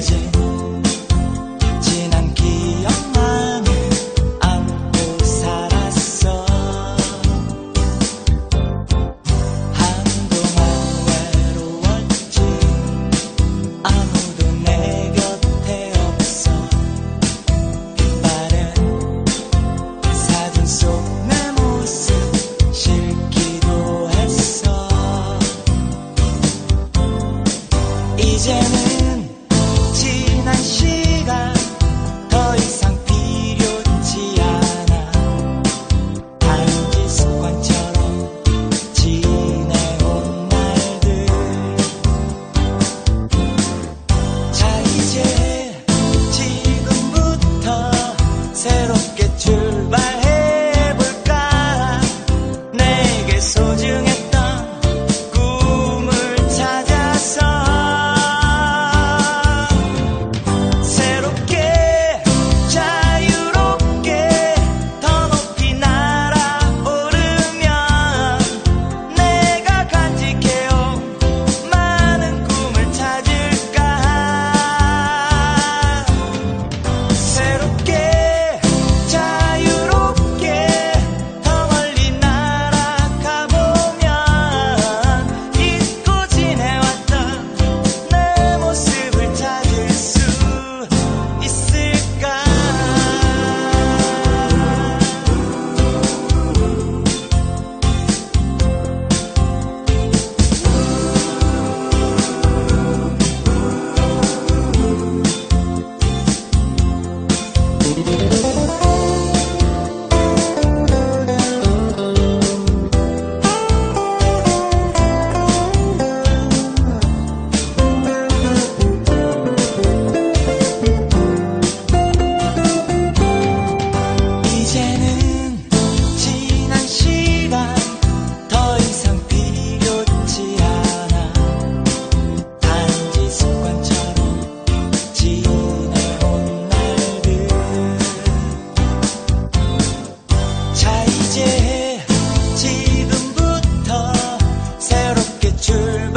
진 지난 기억만을 안고 살았어. 한동안 외로웠지. 아무도 내 곁에 없어. 빈발은 사진 속 내 모습 싫기도 했어. 이제는 she 翅。